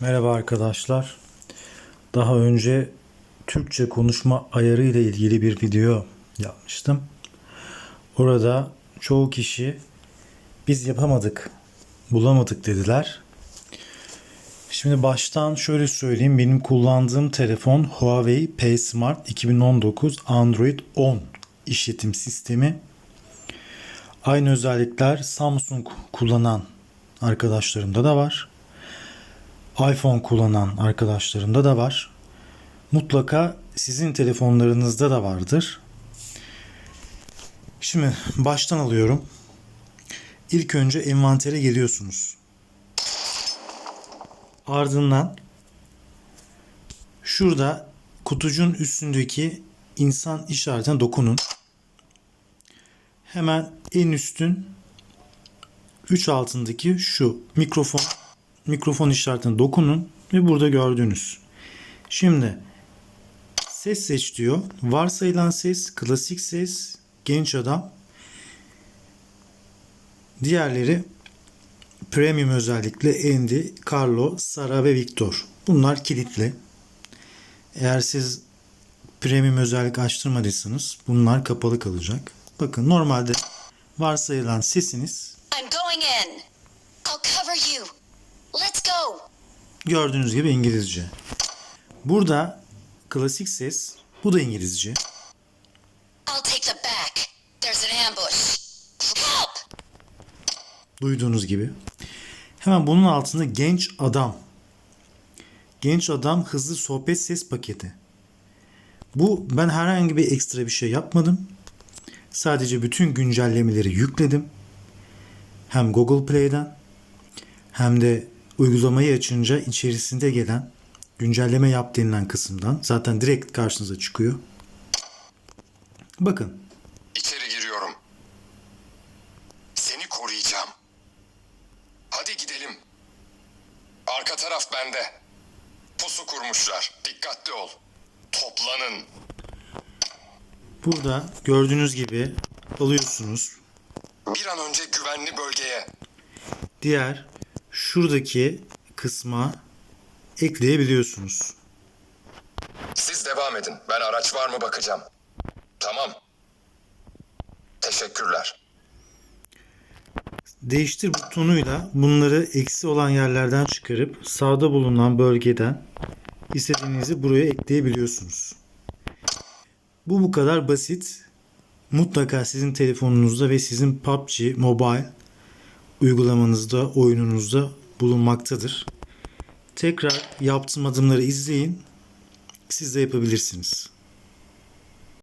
Merhaba arkadaşlar. Daha önce Türkçe konuşma ayarı ile ilgili bir video yapmıştım. Orada çoğu kişi biz yapamadık, bulamadık dediler. Şimdi baştan şöyle söyleyeyim. Benim kullandığım telefon Huawei P Smart 2019 Android 10 işletim sistemi. Aynı özellikler Samsung kullanan arkadaşlarımda da var iPhone kullanan arkadaşlarımda da var. Mutlaka sizin telefonlarınızda da vardır. Şimdi baştan alıyorum. İlk önce envantere geliyorsunuz. Ardından şurada kutucuğun üstündeki insan işaretine dokunun. Hemen en üstün 3 altındaki şu mikrofon mikrofon işaretine dokunun ve burada gördüğünüz. Şimdi ses seç diyor. Varsayılan ses, klasik ses, genç adam. Diğerleri premium özellikle Andy, Carlo, Sara ve Victor. Bunlar kilitli. Eğer siz premium özellik açtırmadıysanız bunlar kapalı kalacak. Bakın normalde varsayılan sesiniz I'm going in. I'll cover you. Let's go. Gördüğünüz gibi İngilizce. Burada klasik ses, bu da İngilizce. I'll take the back. There's an ambush. Help! Duyduğunuz gibi. Hemen bunun altında genç adam. Genç adam hızlı sohbet ses paketi. Bu ben herhangi bir ekstra bir şey yapmadım. Sadece bütün güncellemeleri yükledim. Hem Google Play'den hem de uygulamayı açınca içerisinde gelen güncelleme yap denilen kısımdan zaten direkt karşınıza çıkıyor. Bakın İçeri giriyorum. Seni koruyacağım. Hadi gidelim. Arka taraf bende. Pusu kurmuşlar. Dikkatli ol. Toplanın. burada gördüğünüz gibi alıyorsunuz. Bir an önce güvenli bölgeye. diğer şuradaki kısma ekleyebiliyorsunuz. Siz devam edin. Ben araç var mı bakacağım. Tamam. Teşekkürler. Değiştir butonuyla bunları eksi olan yerlerden çıkarıp sağda bulunan bölgeden istediğinizi buraya ekleyebiliyorsunuz. Bu bu kadar basit. Mutlaka sizin telefonunuzda ve sizin PUBG Mobile uygulamanızda, oyununuzda bulunmaktadır. Tekrar yaptığım adımları izleyin. Siz de yapabilirsiniz.